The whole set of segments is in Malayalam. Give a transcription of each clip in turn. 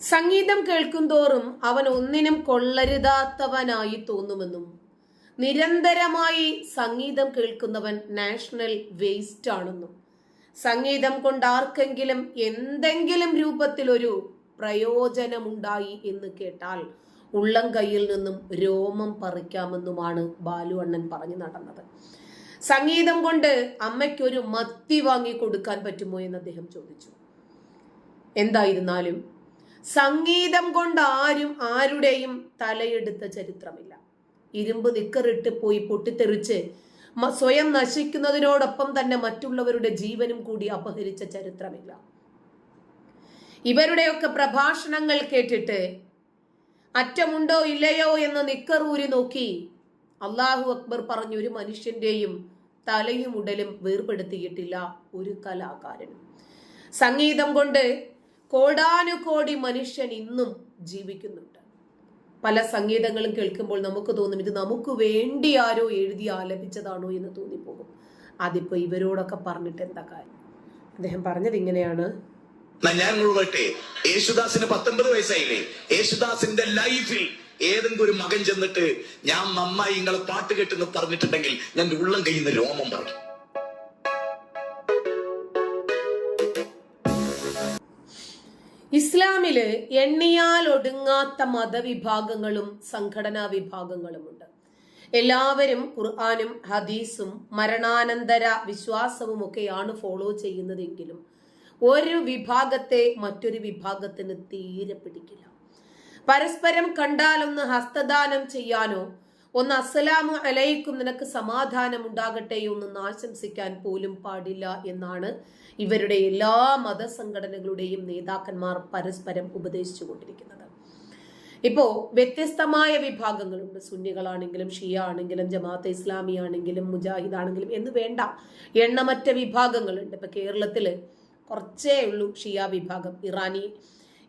സംഗീതം കേൾക്കുന്തോറും അവൻ ഒന്നിനും കൊള്ളരുതാത്തവനായി തോന്നുമെന്നും നിരന്തരമായി സംഗീതം കേൾക്കുന്നവൻ നാഷണൽ വേസ്റ്റ് ആണെന്നും. സംഗീതം കൊണ്ട് ആർക്കെങ്കിലും എന്തെങ്കിലും രൂപത്തിലൊരു പ്രയോജനമുണ്ടായി എന്ന് കേട്ടാൽ ഉള്ളം കയ്യിൽ നിന്നും രോമം പറിക്കാമെന്നുമാണ് ബാലു അണ്ണൻ പറഞ്ഞു നടന്നത്. സംഗീതം കൊണ്ട് അമ്മയ്ക്കൊരു മത്തി വാങ്ങി കൊടുക്കാൻ പറ്റുമോ എന്ന് അദ്ദേഹം ചോദിച്ചു. എന്തായിരുന്നാലും സംഗീതം കൊണ്ട് ആരും ആരുടെയും തലയെടുത്ത ചരിത്രമില്ല. ഇരുമ്പ് നിക്കറിട്ട് പോയി പൊട്ടിത്തെറിച്ച് സ്വയം നശിക്കുന്നതിനോടൊപ്പം തന്നെ മറ്റുള്ളവരുടെ ജീവനും കൂടി അപഹരിച്ച ചരിത്രമില്ല. ഇവരുടെയൊക്കെ പ്രഭാഷണങ്ങൾ കേട്ടിട്ട് അറ്റമുണ്ടോ ഇല്ലയോ എന്ന് നിക്കറൂരി നോക്കി അള്ളാഹു അക്ബർ പറഞ്ഞ ഒരു മനുഷ്യന്റെയും തലയും ഉടലും വേർപെടുത്തിയിട്ടില്ല ഒരു കലാകാരനും. സംഗീതം കൊണ്ട് കോടാനുകോടി മനുഷ്യൻ ഇന്നും ജീവിക്കുന്നുണ്ട്. പല സംഗീതങ്ങളും കേൾക്കുമ്പോൾ നമുക്ക് തോന്നും ഇത് നമുക്ക് വേണ്ടി ആരോ എഴുതി ആലപിച്ചതാണോ എന്ന് തോന്നിപ്പോകും. അതിപ്പോ ഇവരോടൊക്കെ പറഞ്ഞിട്ട് എന്താ കാര്യം? അദ്ദേഹം പറഞ്ഞത് ഇങ്ങനെയാണ്. ഞാൻ മുഴുവട്ടെ യേശുദാസിന് പത്തൊമ്പത് വയസ്സായില്ലേ? യേശുദാസിന്റെ ലൈഫിൽ ഏതെങ്കിലും ഒരു മകൻ ചെന്നിട്ട് ഞാൻ നന്നായി നിങ്ങളെ പാട്ട് കേട്ടെന്ന് പറഞ്ഞിട്ടുണ്ടെങ്കിൽ ഞാൻ ഉള്ളം കഴിയുന്ന രോമം പറഞ്ഞു ഇസ്ലാമിൽ എണ്ണിയാൽ ഒടുങ്ങാത്ത മതവിഭാഗങ്ങളും സംഘടനാ വിഭാഗങ്ങളുമുണ്ട്. എല്ലാവരും ഖുർആാനും ഹദീസും മരണാനന്തര വിശ്വാസവും ഒക്കെയാണ് ഫോളോ ചെയ്യുന്നതെങ്കിലും ഒരു വിഭാഗത്തെ മറ്റൊരു വിഭാഗത്തിന് തീരെ പിടിക്കില്ല. പരസ്പരം കണ്ടാലൊന്ന് ഹസ്തദാനം ചെയ്യാനോ ഒന്ന് അസ്സലാമു അലൈക്കും നിനക്ക് സമാധാനം ഉണ്ടാകട്ടെ ഒന്ന് ആശംസിക്കാൻ പോലും പാടില്ല എന്നാണ് ഇവരുടെ എല്ലാ മതസംഘടനകളുടെയും നേതാക്കന്മാർ പരസ്പരം ഉപദേശിച്ചു കൊണ്ടിരിക്കുന്നത് ഇപ്പോ വ്യത്യസ്തമായ വിഭാഗങ്ങളുണ്ട്. സുന്നികളാണെങ്കിലും ഷിയ ആണെങ്കിലും ജമാഅത്ത് ഇസ്ലാമി ആണെങ്കിലും മുജാഹിദ് ആണെങ്കിലും എന്ന് വേണ്ട എണ്ണമറ്റ വിഭാഗങ്ങളുണ്ട്. ഇപ്പൊ കേരളത്തിൽ കുറച്ചേ ഉള്ളൂ ഷിയ വിഭാഗം. ഇറാനി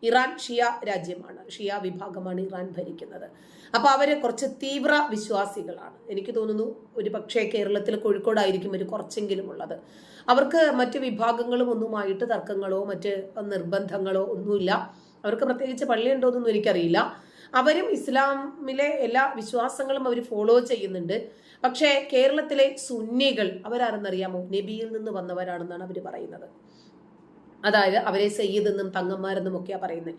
ഇറാൻ ഷിയ രാജ്യമാണ്. ഷിയ വിഭാഗമാണ് ഇറാൻ ഭരിക്കുന്നത്. അപ്പൊ അവർ കുറച്ച് തീവ്ര വിശ്വാസികളാണ്. എനിക്ക് തോന്നുന്നു ഒരു പക്ഷേ കേരളത്തിൽ കോഴിക്കോടായിരിക്കും ഒരു കുറച്ചെങ്കിലും ഉള്ളത്. അവർക്ക് മറ്റ് വിഭാഗങ്ങളും ഒന്നുമായിട്ട് തർക്കങ്ങളോ മറ്റ് നിർബന്ധങ്ങളോ ഒന്നുമില്ല. അവർക്ക് പ്രത്യേകിച്ച് പള്ളിയുണ്ടോ എന്നൊന്നും എനിക്കറിയില്ല. അവരും ഇസ്ലാമിലെ എല്ലാ വിശ്വാസങ്ങളും അവർ ഫോളോ ചെയ്യുന്നുണ്ട്. പക്ഷേ കേരളത്തിലെ സുന്നികൾ അവരാരെന്നറിയാമോ? നബിയിൽ നിന്ന് വന്നവരാണെന്നാണ് അവർ പറയുന്നത്. അതായത് അവരെ സയ്യിദെന്നും തങ്ങന്മാരെന്നും ഒക്കെയാ പറയുന്നത്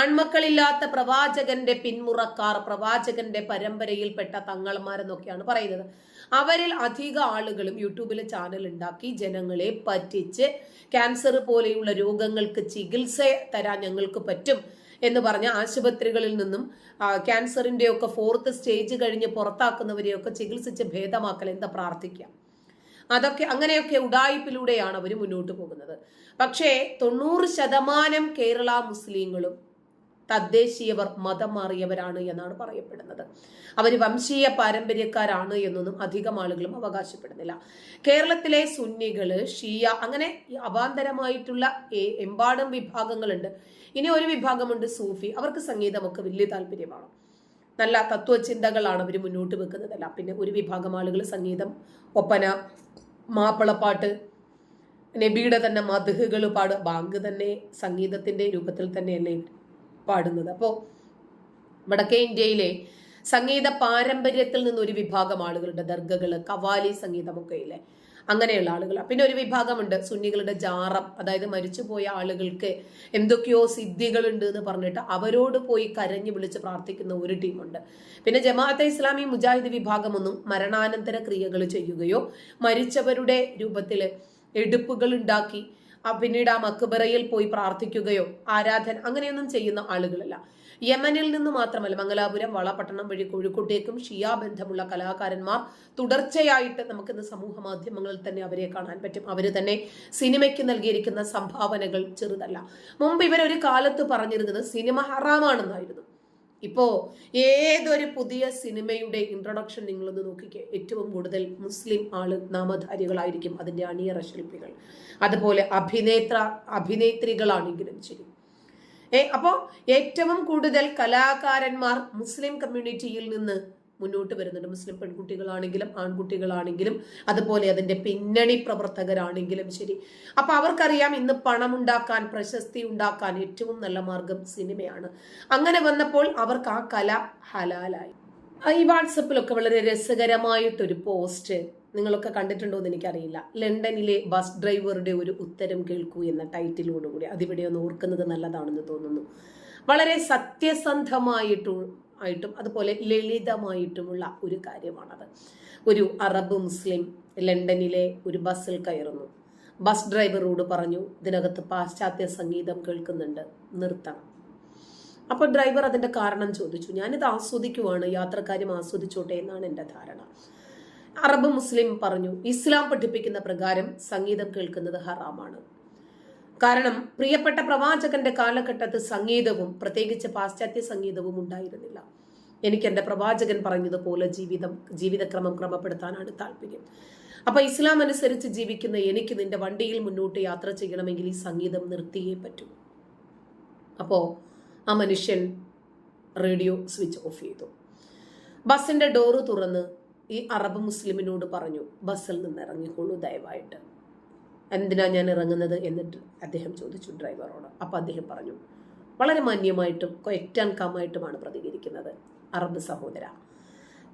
ആൺമക്കളില്ലാത്ത പ്രവാചകന്റെ പിന്മുറക്കാർ പ്രവാചകന്റെ പരമ്പരയിൽപ്പെട്ട തങ്ങൾമാരെന്നൊക്കെയാണ് പറയുന്നത്. അവരിൽ അധിക ആളുകളും യൂട്യൂബിൽ ചാനൽ ഉണ്ടാക്കി ജനങ്ങളെ പറ്റിച്ച് ക്യാൻസർ പോലെയുള്ള രോഗങ്ങൾക്ക് ചികിത്സ തരാൻ ഞങ്ങൾക്ക് പറ്റും എന്ന് പറഞ്ഞ ആശുപത്രികളിൽ നിന്നും ക്യാൻസറിന്റെ ഒക്കെ ഫോർത്ത് സ്റ്റേജ് കഴിഞ്ഞ് പുറത്താക്കുന്നവരെയൊക്കെ ചികിത്സിച്ച് ഭേദമാക്കൽ എന്താ പ്രാർത്ഥിക്കാം? അതൊക്കെ അങ്ങനെയൊക്കെ ഉടായ്പിലൂടെയാണ് അവർ മുന്നോട്ട് പോകുന്നത്. പക്ഷേ തൊണ്ണൂറ് ശതമാനം കേരള മുസ്ലിങ്ങളും തദ്ദേശീയവർ മതം മാറിയവരാണ് എന്നാണ് പറയപ്പെടുന്നത്. അവർ വംശീയ പാരമ്പര്യക്കാരാണ് എന്നൊന്നും അധികം ആളുകളും അവകാശപ്പെടുന്നില്ല. കേരളത്തിലെ സുന്നികൾ ഷിയ അങ്ങനെ അവാന്തരമായിട്ടുള്ള എമ്പാടും വിഭാഗങ്ങളുണ്ട്. ഇനി ഒരു വിഭാഗമുണ്ട് സൂഫി. അവർക്ക് സംഗീതമൊക്കെ വലിയ താല്പര്യമാണ്. നല്ല തത്വചിന്തകളാണ് അവർ മുന്നോട്ട് വെക്കുന്നതല്ല. പിന്നെ ഒരു വിഭാഗം ആളുകൾ സംഗീതം ഒപ്പന മാപ്പിളപ്പാട്ട്. നബിയുടെ തന്നെ മധുഹുകൾ പാട് ബാങ്ക് തന്നെ സംഗീതത്തിന്റെ രൂപത്തിൽ തന്നെയല്ലേ പാടുന്നത്. അപ്പോൾ വടക്കേ ഇന്ത്യയിലെ സംഗീത പാരമ്പര്യത്തിൽ നിന്ന് ഒരു വിഭാഗം ആളുകളുടെ ദർഗകൾ കവാലി സംഗീതമൊക്കെ ഇല്ലേ അങ്ങനെയുള്ള ആളുകൾ. പിന്നെ ഒരു വിഭാഗമുണ്ട് സുന്നികളുടെ ജാറം അതായത് മരിച്ചുപോയ ആളുകൾക്ക് എന്തൊക്കെയോ സിദ്ധികളുണ്ട് എന്ന് പറഞ്ഞിട്ട് അവരോട് പോയി കരഞ്ഞു വിളിച്ച് പ്രാർത്ഥിക്കുന്ന ഒരു ടീമുണ്ട്. പിന്നെ ജമാഅത്തെ ഇസ്ലാമി മുജാഹിദ് വിഭാഗമൊന്നും മരണാനന്തര ക്രിയകൾ ചെയ്യുകയോ മരിച്ചവരുടെ രൂപത്തിൽ എടുപ്പുകൾ ഉണ്ടാക്കി പിന്നീട് ആ മക്ബറയിൽ പോയി പ്രാർത്ഥിക്കുകയോ ആരാധന അങ്ങനെയൊന്നും ചെയ്യുന്ന ആളുകളല്ല. യമനിൽ നിന്ന് മാത്രമല്ല മംഗലാപുരം വളപട്ടണം വഴി കോഴിക്കോട്ടേക്കും ഷിയ ബന്ധമുള്ള കലാകാരന്മാർ തുടർച്ചയായിട്ട് നമുക്കിന്ന് സമൂഹ മാധ്യമങ്ങളിൽ തന്നെ അവരെ കാണാൻ പറ്റും. അവർ തന്നെ സിനിമയ്ക്ക് നൽകിയിരിക്കുന്ന സംഭാവനകൾ ചെറുതല്ല. മുമ്പ് ഇവരൊരു കാലത്ത് പറഞ്ഞിരുന്നത് സിനിമ ഹറാമാണെന്നായിരുന്നു. ഇപ്പോ ഏതൊരു പുതിയ സിനിമയുടെ ഇൻട്രൊഡക്ഷൻ നിങ്ങളൊന്ന് നോക്കിക്കേ. ഏറ്റവും കൂടുതൽ മുസ്ലിം ആൾ നാമധാരികളായിരിക്കും അതിന്റെ അണിയറ ശില്പികൾ. അതുപോലെ അഭിനേത്ര അഭിനേത്രികളാണെങ്കിലും ശരി. ഏ അപ്പോൾ ഏറ്റവും കൂടുതൽ കലാകാരന്മാർ മുസ്ലിം കമ്മ്യൂണിറ്റിയിൽ നിന്ന് മുന്നോട്ട് വരുന്നുണ്ട്. മുസ്ലിം പെൺകുട്ടികളാണെങ്കിലും ആൺകുട്ടികളാണെങ്കിലും അതുപോലെ അതിന്റെ പിന്നണി പ്രവർത്തകരാണെങ്കിലും ശരി. അപ്പൊ അവർക്കറിയാം ഇന്ന് പണം ഉണ്ടാക്കാൻ പ്രശസ്തി ഉണ്ടാക്കാൻ ഏറ്റവും നല്ല മാർഗം സിനിമയാണ്. അങ്ങനെ വന്നപ്പോൾ അവർക്ക് ആ കല ഹലാലായി. ഈ വാട്സപ്പിലൊക്കെ വളരെ രസകരമായിട്ടൊരു പോസ്റ്റ് നിങ്ങളൊക്കെ കണ്ടിട്ടുണ്ടോ എന്ന് എനിക്കറിയില്ല. ലണ്ടനിലെ ബസ് ഡ്രൈവറുടെ ഒരു ഉത്തരം കേൾക്കൂ എന്ന ടൈറ്റിലോടുകൂടി അതിവിടെ ഒന്ന് ഓർക്കുന്നത് നല്ലതാണെന്ന് തോന്നുന്നു. വളരെ സത്യസന്ധമായിട്ടും ആയിട്ടും അതുപോലെ ലളിതമായിട്ടുമുള്ള ഒരു കാര്യമാണത്. ഒരു അറബ് മുസ്ലിം ലണ്ടനിലെ ഒരു ബസ്സിൽ കയറുന്നു. ബസ് ഡ്രൈവറോട് പറഞ്ഞു ഇതിനകത്ത് പാശ്ചാത്യ സംഗീതം കേൾക്കുന്നുണ്ട്. നിർത്തണം. അപ്പോൾ ഡ്രൈവർ അതിന്റെ കാരണം ചോദിച്ചു. ഞാനിത് ആസ്വദിക്കുവാണ്. യാത്രക്കാരും ആസ്വദിച്ചോട്ടെ എന്നാണ് എന്റെ ധാരണ. അറബ് മുസ്ലിം പറഞ്ഞു ഇസ്ലാം പഠിപ്പിക്കുന്ന പ്രകാരം സംഗീതം കേൾക്കുന്നത് ഹറാമാണ്. കാരണം പ്രിയപ്പെട്ട പ്രവാചകന്റെ കാലഘട്ടത്ത് സംഗീതവും പ്രത്യേകിച്ച് പാശ്ചാത്യ സംഗീതവും ഉണ്ടായിരുന്നില്ല. എനിക്ക് എന്റെ പ്രവാചകൻ പറഞ്ഞതുപോലെ ജീവിതം ജീവിതക്രമം ക്രമപ്പെടുത്താനാണ് താല്പര്യം. അപ്പൊ ഇസ്ലാം അനുസരിച്ച് ജീവിക്കുന്ന എനിക്ക് നിന്റെ വണ്ടിയിൽ മുന്നോട്ട് യാത്ര ചെയ്യണമെങ്കിൽ ഈ സംഗീതം നിർത്തിയേ പറ്റൂ. അപ്പോ ആ മനുഷ്യൻ റേഡിയോ സ്വിച്ച് ഓഫ് ചെയ്തു. ബസ്സിന്റെ ഡോറ് തുറന്ന് ഈ അറബ് മുസ്ലിമിനോട് പറഞ്ഞു ബസ്സിൽ നിന്ന് ഇറങ്ങിക്കോളൂ ദയവായിട്ട്. എന്തിനാ ഞാൻ ഇറങ്ങുന്നത്? എന്നിട്ട് അദ്ദേഹം ചോദിച്ചു ഡ്രൈവറോട്. അപ്പോൾ അദ്ദേഹം പറഞ്ഞു വളരെ മാന്യമായിട്ടും ക്വയറ്റാൻ കാമായിട്ടുമാണ് പ്രതികരിക്കുന്നത് അറബ് സഹോദര.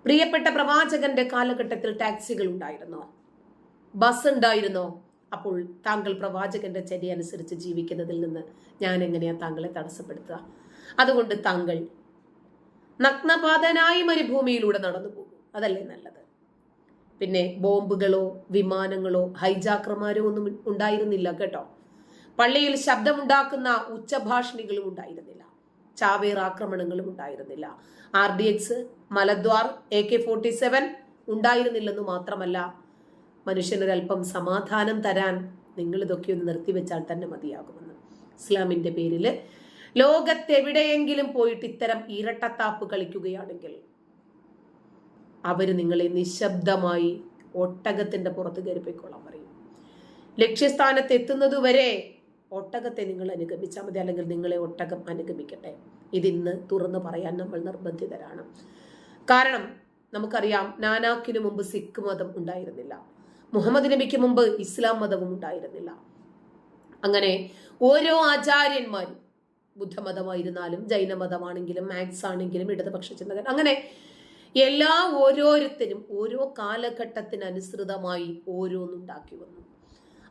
പ്രിയപ്പെട്ട പ്രവാചകന്റെ കാലഘട്ടത്തിൽ ടാക്സികൾ ഉണ്ടായിരുന്നോ? ബസ് ഉണ്ടായിരുന്നോ? അപ്പോൾ താങ്കൾ പ്രവാചകന്റെ ചര്യ അനുസരിച്ച് ജീവിക്കുന്നതിൽ നിന്ന് ഞാൻ എങ്ങനെയാ താങ്കളെ തടസ്സപ്പെടുത്തുക? അതുകൊണ്ട് താങ്കൾ നഗ്നപാതനായി മരുഭൂമിയിലൂടെ നടന്നു പോകും അതല്ലേ നല്ലത്? പിന്നെ ബോംബുകളോ വിമാനങ്ങളോ ഹൈജാക്കർമാരോ ഒന്നും ഉണ്ടായിരുന്നില്ല കേട്ടോ. പള്ളിയിൽ ശബ്ദമുണ്ടാക്കുന്ന ഉച്ചഭാഷിണികളും ഉണ്ടായിരുന്നില്ല. ചാവേർ ആക്രമണങ്ങളും ഉണ്ടായിരുന്നില്ല. ആർ ഡി എക്സ് മലദ്വാർ എ കെ ഫോർട്ടി സെവൻ ഉണ്ടായിരുന്നില്ലെന്ന് മാത്രമല്ല മനുഷ്യനൊരല്പം സമാധാനം തരാൻ നിങ്ങൾ ഇതൊക്കെ ഒന്ന് നിർത്തിവെച്ചാൽ തന്നെ മതിയാകുമെന്ന്. ഇസ്ലാമിന്റെ പേരിൽ ലോകത്തെവിടെയെങ്കിലും പോയിട്ട് ഇത്തരം ഇരട്ടത്താപ്പ് കളിക്കുകയാണെങ്കിൽ അവർ നിങ്ങളെ നിശബ്ദമായി ഒട്ടകത്തിന്റെ പുറത്ത് കയറിപ്പോയിക്കോളാൻ പറയും. ലക്ഷ്യസ്ഥാനത്ത് എത്തുന്നതുവരെ ഒട്ടകത്തെ നിങ്ങൾ അനുഗമിച്ചാൽ മതി അല്ലെങ്കിൽ നിങ്ങളെ ഒട്ടകം അനുഗമിക്കട്ടെ. ഇതിന്ന് തുറന്നു പറയാൻ നമ്മൾ നിർബന്ധിതരാണ്. കാരണം നമുക്കറിയാം നാനാക്കിനു മുമ്പ് സിഖ് മതം ഉണ്ടായിരുന്നില്ല. മുഹമ്മദ് നബിക്ക് മുമ്പ് ഇസ്ലാം മതവും ഉണ്ടായിരുന്നില്ല. അങ്ങനെ ഓരോ ആചാര്യന്മാരും ബുദ്ധമതമായിരുന്നാലും ജൈനമതമാണെങ്കിലും മാത്സ് ആണെങ്കിലും ഇടതുപക്ഷ ചിന്തകൻ അങ്ങനെ എല്ലാ ഓരോരുത്തരും ഓരോ കാലഘട്ടത്തിനനുസൃതമായി ഓരോന്നുണ്ടാക്കി വന്നു.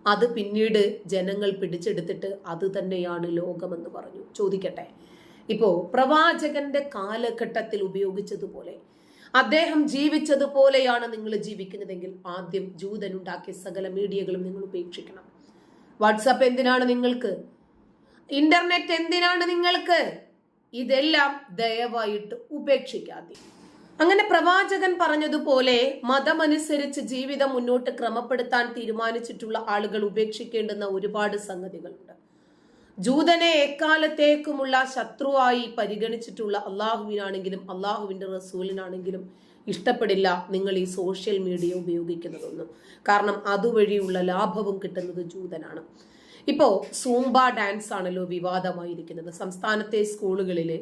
അത് പിന്നീട് ജനങ്ങൾ പിടിച്ചെടുത്തിട്ട് അത് തന്നെയാണ് ലോകമെന്ന് പറഞ്ഞു. ചോദിക്കട്ടെ? ഇപ്പോ പ്രവാചകന്റെ കാലഘട്ടത്തിൽ ഉപയോഗിച്ചതുപോലെ അദ്ദേഹം ജീവിച്ചതുപോലെയാണ് നിങ്ങൾ ജീവിക്കുന്നതെങ്കിൽ ആദ്യം ജൂതൻ ഉണ്ടാക്കിയ സകല മീഡിയകളും നിങ്ങൾ ഉപേക്ഷിക്കണം. വാട്സാപ്പ് എന്തിനാണ് നിങ്ങൾക്ക്? ഇന്റർനെറ്റ് എന്തിനാണ് നിങ്ങൾക്ക്? ഇതെല്ലാം ദയവായിട്ട് ഉപേക്ഷിക്കാതെ. അങ്ങനെ പ്രവാചകൻ പറഞ്ഞതുപോലെ മതമനുസരിച്ച് ജീവിതം മുന്നോട്ട് ക്രമപ്പെടുത്താൻ തീരുമാനിച്ചിട്ടുള്ള ആളുകൾ ഉപേക്ഷിക്കേണ്ടുന്ന ഒരുപാട് സംഗതികളുണ്ട്. ജൂതനെ എക്കാലത്തേക്കുമുള്ള ശത്രുവായി പരിഗണിച്ചിട്ടുള്ള അള്ളാഹുവിനാണെങ്കിലും അള്ളാഹുവിന്റെ റസൂലിനാണെങ്കിലും ഇഷ്ടപ്പെടില്ല നിങ്ങൾ ഈ സോഷ്യൽ മീഡിയ ഉപയോഗിക്കുന്നതൊന്നും. കാരണം അതുവഴിയുള്ള ലാഭവും കിട്ടുന്നത് ജൂതനാണ്. ഇപ്പോ സൂംബ ഡാൻസ് ആണല്ലോ വിവാദമായിരിക്കുന്നത്. സംസ്ഥാനത്തെ സ്കൂളുകളിലെ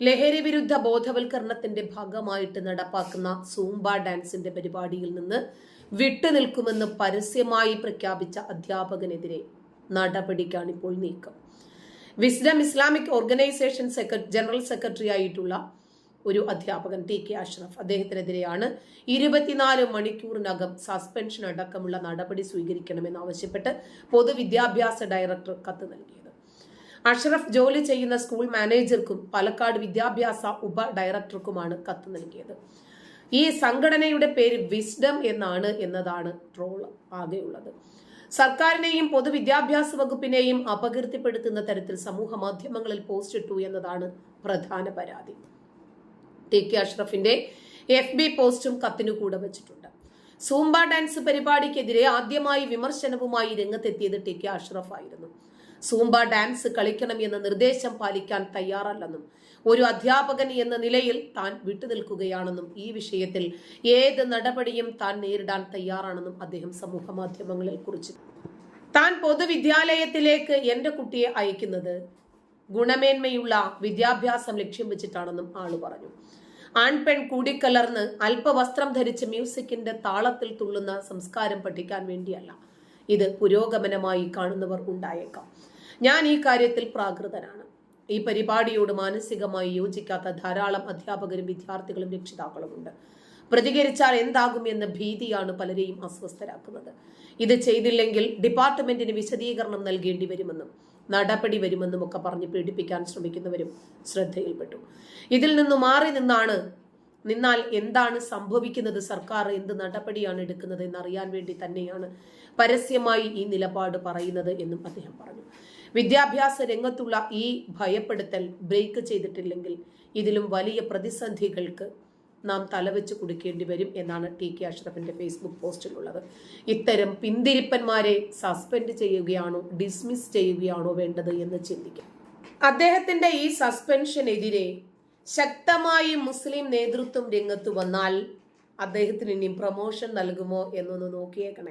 ലഹരി വിരുദ്ധ ബോധവൽക്കരണത്തിന്റെ ഭാഗമായിട്ട് നടപ്പാക്കുന്ന സൂംബ ഡാൻസിന്റെ പരിപാടിയിൽ നിന്ന് വിട്ടുനിൽക്കുമെന്ന് പരസ്യമായി പ്രഖ്യാപിച്ച അധ്യാപകനെതിരെ നടപടിക്കാണ് ഇപ്പോൾ നീക്കം. Wisdom Islamic Organisation secretary general secretary ആയിട്ടുള്ള ഒരു അധ്യാപകൻ ടി കെ അഷ്റഫ് അദ്ദേഹത്തിനെതിരെയാണ് ഇരുപത്തിനാല് മണിക്കൂറിനകം സസ്പെൻഷൻ അടക്കമുള്ള നടപടി സ്വീകരിക്കണമെന്ന് ആവശ്യപ്പെട്ട് പൊതുവിദ്യാഭ്യാസ ഡയറക്ടർ കത്ത് നൽകിയത്. അഷ്റഫ് ജോലി ചെയ്യുന്ന സ്കൂൾ മാനേജർക്കും പാലക്കാട് വിദ്യാഭ്യാസ ഉപ ഡയറക്ടർക്കുമാണ് കത്ത് നൽകിയത്. ഈ സംഘടനയുടെ പേര് വിസ്ഡം എന്നാണ് എന്നതാണ് ട്രോൾ ആകെയുള്ളത് സർക്കാരിനെയും പൊതുവിദ്യാഭ്യാസ വകുപ്പിനെയും അപകീർത്തിപ്പെടുത്തുന്ന തരത്തിൽ സമൂഹ മാധ്യമങ്ങളിൽ പോസ്റ്റ് ഇട്ടു എന്നതാണ് പ്രധാന പരാതി. ടി കെ അഷ്റഫിന്റെ എഫ് ബി പോസ്റ്റും കത്തിനു കൂടെ വെച്ചിട്ടുണ്ട്. സൂംബ ഡാൻസ് പരിപാടിക്കെതിരെ ആദ്യമായി വിമർശനവുമായി രംഗത്തെത്തിയത് ടി കെ അഷ്റഫ് ആയിരുന്നു സൂംബ ഡാൻസ് കളിക്കണം എന്ന നിർദ്ദേശം പാലിക്കാൻ തയ്യാറല്ലെന്നും ഒരു അധ്യാപകൻ എന്ന നിലയിൽ താൻ വിട്ടുനിൽക്കുകയാണെന്നും ഈ വിഷയത്തിൽ ഏത് നടപടിയും താൻ നേരിടാൻ തയ്യാറാണെന്നും അദ്ദേഹം സമൂഹ മാധ്യമങ്ങളിൽ കുറിച്ചു. താൻ പൊതുവിദ്യാലയത്തിലേക്ക് എന്റെ കുട്ടിയെ അയക്കുന്നത് ഗുണമേന്മയുള്ള വിദ്യാഭ്യാസം ലക്ഷ്യം വെച്ചിട്ടാണെന്നും ആൾ പറഞ്ഞു. ആൺപെൺ കൂടിക്കലർന്ന് അല്പവസ്ത്രം ധരിച്ച് മ്യൂസിക്കിന്റെ താളത്തിൽ തുള്ളുന്ന സംസ്കാരം പഠിക്കാൻ വേണ്ടിയല്ല. ഇത് പുരോഗമനമായി കാണുന്നവർ ഉണ്ടായേക്കാം. ഞാൻ ഈ കാര്യത്തിൽ പ്രാകൃതനാണ്. ഈ പരിപാടിയോട് മാനസികമായി യോജിക്കാത്ത ധാരാളം അധ്യാപകരും വിദ്യാർത്ഥികളും രക്ഷിതാക്കളുമുണ്ട്. പ്രതികരിച്ചാൽ എന്താകും എന്ന ഭീതിയാണ് പലരെയും അസ്വസ്ഥരാക്കുന്നത്. ഇത് ചെയ്തില്ലെങ്കിൽ ഡിപ്പാർട്ട്മെന്റിന് വിശദീകരണം നൽകേണ്ടി വരുമെന്നും നടപടി വരുമെന്നും ഒക്കെ പറഞ്ഞ് പീഡിപ്പിക്കാൻ ശ്രമിക്കുന്നവരും ശ്രദ്ധയിൽപ്പെട്ടു. ഇതിൽ നിന്ന് മാറി നിന്നാണ് നിന്നാൽ എന്താണ് സംഭവിക്കുന്നത് സർക്കാർ എന്ത് നടപടിയാണ് എടുക്കുന്നത് എന്നറിയാൻ വേണ്ടി തന്നെയാണ് പരസ്യമായി ഈ നിലപാട് പറയുന്നത് എന്നും അദ്ദേഹം പറഞ്ഞു. വിദ്യാഭ്യാസ രംഗത്തുള്ള ഈ ഭയപ്പെടുത്തൽ ബ്രേക്ക് ചെയ്തിട്ടില്ലെങ്കിൽ ഇതിലും വലിയ പ്രതിസന്ധികൾക്ക് നാം തലവെച്ച് കൊടുക്കേണ്ടി വരും എന്നാണ് ടി കെ അഷ്റഫിന്റെ ഫേസ്ബുക്ക് പോസ്റ്റിലുള്ളത് ഇത്തരം പിന്തിരിപ്പന്മാരെ സസ്പെൻഡ് ചെയ്യുകയാണോ ഡിസ്മിസ് ചെയ്യുകയാണോ വേണ്ടത് എന്ന് ചിന്തിക്കാം. അദ്ദേഹത്തിന്റെ ഈ സസ്പെൻഷനെതിരെ ശക്തമായി മുസ്ലിം നേതൃത്വം രംഗത്ത് വന്നാൽ അദ്ദേഹത്തിന് ഇനി പ്രൊമോഷൻ നൽകുമോ എന്നൊന്ന് നോക്കിയേക്കണേ.